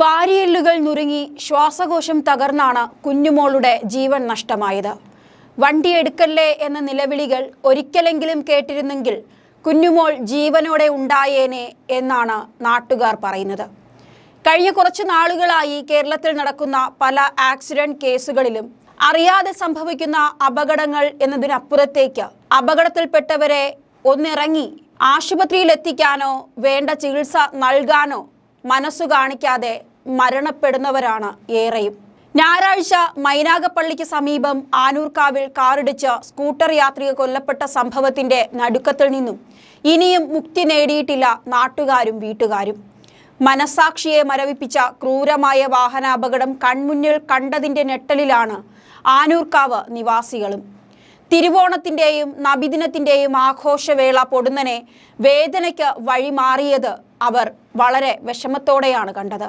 വാരിയെല്ലുകൾ നുറുങ്ങി ശ്വാസകോശം തകർന്നാണ് കുഞ്ഞുമോളുടെ ജീവൻ നഷ്ടമായത്. വണ്ടി എടുക്കല്ലേ എന്ന നിലവിളികൾ ഒരിക്കലെങ്കിലും കേട്ടിരുന്നെങ്കിൽ കുഞ്ഞുമോൾ ജീവനോടെ ഉണ്ടായേനെ എന്നാണ് നാട്ടുകാർ പറയുന്നത്. കഴിഞ്ഞ കുറച്ച് നാളുകളായി കേരളത്തിൽ നടക്കുന്ന പല ആക്സിഡന്റ് കേസുകളിലും അറിയാതെ സംഭവിക്കുന്ന അപകടങ്ങൾ എന്നതിനപ്പുറത്തേക്ക് അപകടത്തിൽപ്പെട്ടവരെ ഒന്നിറങ്ങി ആശുപത്രിയിൽ എത്തിക്കാനോ വേണ്ട ചികിത്സ നൽകാനോ മനസ്സു കാണിക്കാതെ മരണപ്പെടുന്നവരാണ് ഏറെയും. ഞായറാഴ്ച മൈനാഗപ്പള്ളിക്ക് സമീപം ആനൂർക്കാവിൽ കാറിടിച്ച് സ്കൂട്ടർ യാത്രിക കൊല്ലപ്പെട്ട സംഭവത്തിന്റെ നടുക്കത്തിൽ നിന്നും ഇനിയും മുക്തി നേടിയിട്ടില്ല നാട്ടുകാരും വീട്ടുകാരും. മനസാക്ഷിയെ മരവിപ്പിച്ച ക്രൂരമായ വാഹനാപകടം കൺമുന്നിൽ കണ്ടതിന്റെ ഞെട്ടലിലാണ് ആനൂർക്കാവ് നിവാസികളും. തിരുവോണത്തിന്റെയും നബിദിനത്തിന്റെയും ആഘോഷവേള പൊടുന്നനെ വേദനയ്ക്ക് വഴിമാറിയത് അവർ വളരെ വിഷമത്തോടെയാണ് കണ്ടത്.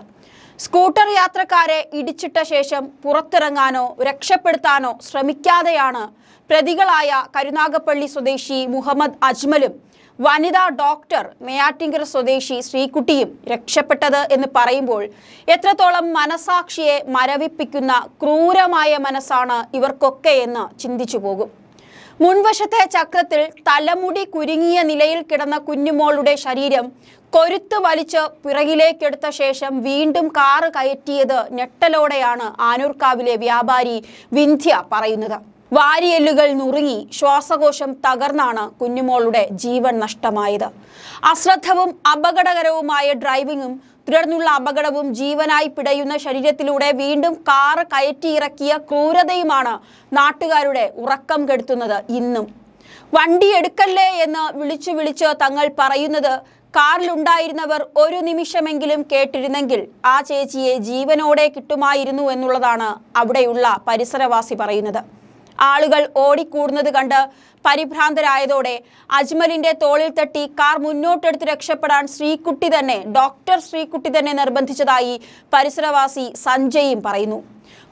സ്കൂട്ടർ യാത്രക്കാരെ ഇടിച്ചിട്ട ശേഷം പുറത്തിറങ്ങാനോ രക്ഷപ്പെടുത്താനോ ശ്രമിക്കാതെയാണ് പ്രതികളായ കരുനാഗപ്പള്ളി സ്വദേശി മുഹമ്മദ് അജ്മലും വനിതാ ഡോക്ടർ നെയ്യാറ്റിങ്കര സ്വദേശി ശ്രീകുട്ടിയും രക്ഷപ്പെട്ടത് എന്ന് പറയുമ്പോൾ എത്രത്തോളം മനസാക്ഷിയെ മരവിപ്പിക്കുന്ന ക്രൂരമായ മനസ്സാണ് ഇവർക്കൊക്കെ എന്ന് ചിന്തിച്ചു പോകും. മുൻവശത്തെ ചക്രത്തിൽ തലമുടി കുരുങ്ങിയ നിലയിൽ കിടന്ന കുഞ്ഞുമോളുടെ ശരീരം കൊരുത്ത് വലിച്ച് പിറകിലേക്കെടുത്ത ശേഷം വീണ്ടും കാറ് കയറ്റിയത് ഞെട്ടലോടെയാണ് ആനൂർക്കാവിലെ വ്യാപാരി വിന്ധ്യ പറയുന്നത്. വാരിയെല്ലുകൾ നുറുങ്ങി ശ്വാസകോശം തകർന്നാണ് കുഞ്ഞുമോളുടെ ജീവൻ നഷ്ടമായത്. അശ്രദ്ധവും അപകടകരവുമായ ഡ്രൈവിംഗും തുടർന്നുള്ള അപകടവും ജീവനായി പിടയുന്ന ശരീരത്തിലൂടെ വീണ്ടും കാറ് കയറ്റിയിറക്കിയ ക്രൂരതയുമാണ് നാട്ടുകാരുടെ ഉറക്കം കെടുത്തുന്നത് ഇന്നും. വണ്ടി എടുക്കല്ലേ എന്ന് വിളിച്ചു വിളിച്ച് തങ്ങൾ പറയുന്നത് കാറിലുണ്ടായിരുന്നവർ ഒരു നിമിഷമെങ്കിലും കേട്ടിരുന്നെങ്കിൽ ആ ചേച്ചിയെ ജീവനോടെ കിട്ടുമായിരുന്നു എന്നുള്ളതാണ് അവിടെയുള്ള പരിസരവാസി പറയുന്നത്. ആളുകൾ ഓടിക്കൂടുന്നത് കണ്ട് പരിഭ്രാന്തരായതോടെ അജ്മലിന്റെ തോളിൽ തട്ടി കാർ മുന്നോട്ടെടുത്ത് രക്ഷപ്പെടാൻ ശ്രീകുട്ടി തന്നെ ഡോക്ടർ ശ്രീകുട്ടി തന്നെ നിർബന്ധിച്ചതായി പരിസരവാസി സഞ്ജയും പറയുന്നു.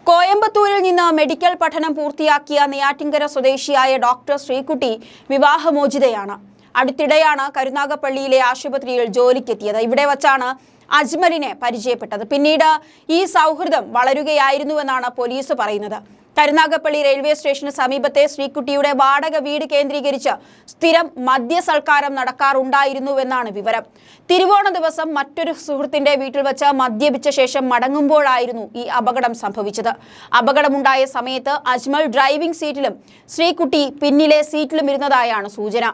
കോയമ്പത്തൂരിൽ നിന്ന് മെഡിക്കൽ പഠനം പൂർത്തിയാക്കിയ നെയ്യാറ്റിങ്കര സ്വദേശിയായ ഡോക്ടർ ശ്രീകുട്ടി വിവാഹമോചിതയാണ്. അടുത്തിടെയാണ് കരുനാഗപ്പള്ളിയിലെ ആശുപത്രിയിൽ ജോലിക്കെത്തിയത്. ഇവിടെ വച്ചാണ് അജ്മലിനെ പരിചയപ്പെട്ടത്. പിന്നീട് ഈ സൗഹൃദം വളരുകയായിരുന്നുവെന്നാണ് പോലീസ് പറയുന്നത്. കരുനാഗപ്പള്ളി റെയിൽവേ സ്റ്റേഷന് സമീപത്തെ ശ്രീകുട്ടിയുടെ വാടക വീട് കേന്ദ്രീകരിച്ച് സ്ഥിരം മദ്യസൽക്കാരം നടക്കാറുണ്ടായിരുന്നുവെന്നാണ് വിവരം. തിരുവോണ ദിവസം മറ്റൊരു സുഹൃത്തിന്റെ വീട്ടിൽ വെച്ച് മദ്യപിച്ച ശേഷം മടങ്ങുമ്പോഴായിരുന്നു ഈ അപകടം സംഭവിച്ചത്. അപകടമുണ്ടായ സമയത്ത് അജ്മൽ ഡ്രൈവിംഗ് സീറ്റിലും ശ്രീകുട്ടി പിന്നിലെ സീറ്റിലും ഇരുന്നതായാണ് സൂചന.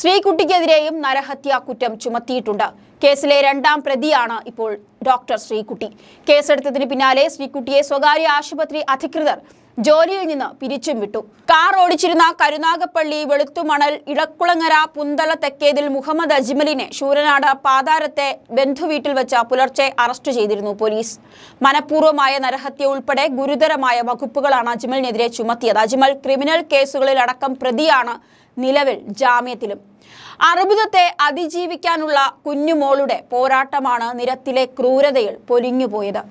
ശ്രീകുട്ടിക്കെതിരെയും നരഹത്യാ കുറ്റം ചുമത്തിയിട്ടുണ്ട്. കേസിലെ രണ്ടാം പ്രതിയാണ് ഇപ്പോൾ ഡോക്ടർ ശ്രീകുട്ടി. കേസെടുത്തതിന് പിന്നാലെ ശ്രീകുട്ടിയെ സ്വകാര്യ ആശുപത്രി അധികൃതർ ജോലിയിൽ നിന്ന് പിരിച്ചും വിട്ടു. കാർ ഓടിച്ചിരുന്ന കരുനാഗപ്പള്ളി വെളുത്തുമണൽ ഇളക്കുളങ്ങര പുന്തല തെക്കേതിൽ മുഹമ്മദ് അജ്മലിനെ ശൂരനാട് പാതാരത്തെ ബന്ധുവീട്ടിൽ വെച്ച് പുലർച്ചെ അറസ്റ്റ് ചെയ്തിരുന്നു പോലീസ്. മനഃപൂർവമായ നരഹത്യ ഉൾപ്പെടെ ഗുരുതരമായ വകുപ്പുകളാണ് അജ്മലിനെതിരെ ചുമത്തിയത്. അജ്മൽ ക്രിമിനൽ കേസുകളിൽ അടക്കം പ്രതിയാണ് നിലവിൽ ജാമ്യത്തിലും. അർബുദത്തെ അതിജീവിക്കാനുള്ള കുഞ്ഞുമോളുടെ പോരാട്ടമാണ് നിരത്തിലെ ക്രൂരതയിൽ പൊലിഞ്ഞുപോയത്.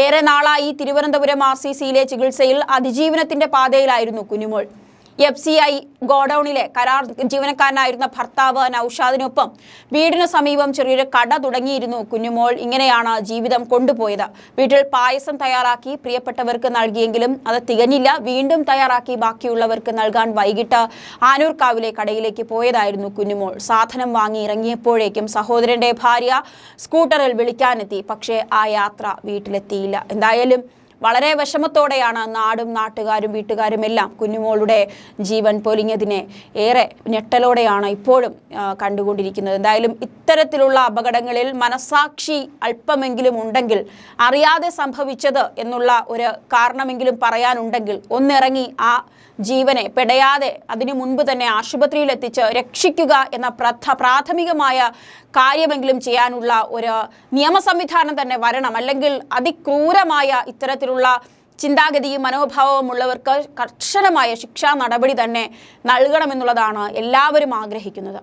ഏറെ നാളായി തിരുവനന്തപുരം ആർ സി സിയിലെ ചികിത്സയിൽ അതിജീവനത്തിന്റെ പാതയിലായിരുന്നു കുഞ്ഞുമോൾ. എഫ് സി ഐ ഗോഡൌണിലെ കരാർ ജീവനക്കാരനായിരുന്ന ഭർത്താവ് നൌഷാദിനൊപ്പം വീടിനു സമീപം ചെറിയൊരു കട തുടങ്ങിയിരുന്നു കുഞ്ഞുമോൾ. ഇങ്ങനെയാണ് ജീവിതം കൊണ്ടുപോയത്. വീട്ടിൽ പായസം തയ്യാറാക്കി പ്രിയപ്പെട്ടവർക്ക് നൽകിയെങ്കിലും അത് തികഞ്ഞില്ല. വീണ്ടും തയ്യാറാക്കി ബാക്കിയുള്ളവർക്ക് നൽകാൻ വൈകിട്ട് ആനൂർക്കാവിലെ കടയിലേക്ക് പോയതായിരുന്നു കുഞ്ഞുമോൾ. സാധനം വാങ്ങി ഇറങ്ങിയപ്പോഴേക്കും സഹോദരന്റെ ഭാര്യ സ്കൂട്ടറിൽ വിളിക്കാനെത്തി. പക്ഷേ ആ യാത്ര വീട്ടിലെത്തിയില്ല. എന്തായാലും വളരെ വിഷമത്തോടെയാണ് നാടും നാട്ടുകാരും വീട്ടുകാരും എല്ലാം കുഞ്ഞുമോളുടെ ജീവൻ പൊലിഞ്ഞതിനെ ഏറെ ഞെട്ടലോടെയാണ് ഇപ്പോഴും കണ്ടുകൊണ്ടിരിക്കുന്നത്. എന്തായാലും ഇത്തരത്തിലുള്ള അപകടങ്ങളിൽ മനസാക്ഷി അല്പമെങ്കിലും ഉണ്ടെങ്കിൽ അറിയാതെ സംഭവിച്ചത് എന്നുള്ള ഒരു കാരണമെങ്കിലും പറയാനുണ്ടെങ്കിൽ ഒന്നിറങ്ങി ആ ജീവനെ പെടയാതെ അതിനു മുൻപ് തന്നെ ആശുപത്രിയിൽ എത്തിച്ച് രക്ഷിക്കുക എന്ന പ്രഥ പ്രാഥമികമായ കാര്യമെങ്കിലും ചെയ്യാനുള്ള ഒരു നിയമ സംവിധാനം തന്നെ വരണം. അല്ലെങ്കിൽ അതിക്രൂരമായ ഇത്തരത്തിലുള്ള ചിന്താഗതിയും മനോഭാവവും ഉള്ളവർക്ക് കർശനമായ ശിക്ഷാ നടപടി തന്നെ നൽകണമെന്നുള്ളതാണ് എല്ലാവരും ആഗ്രഹിക്കുന്നത്.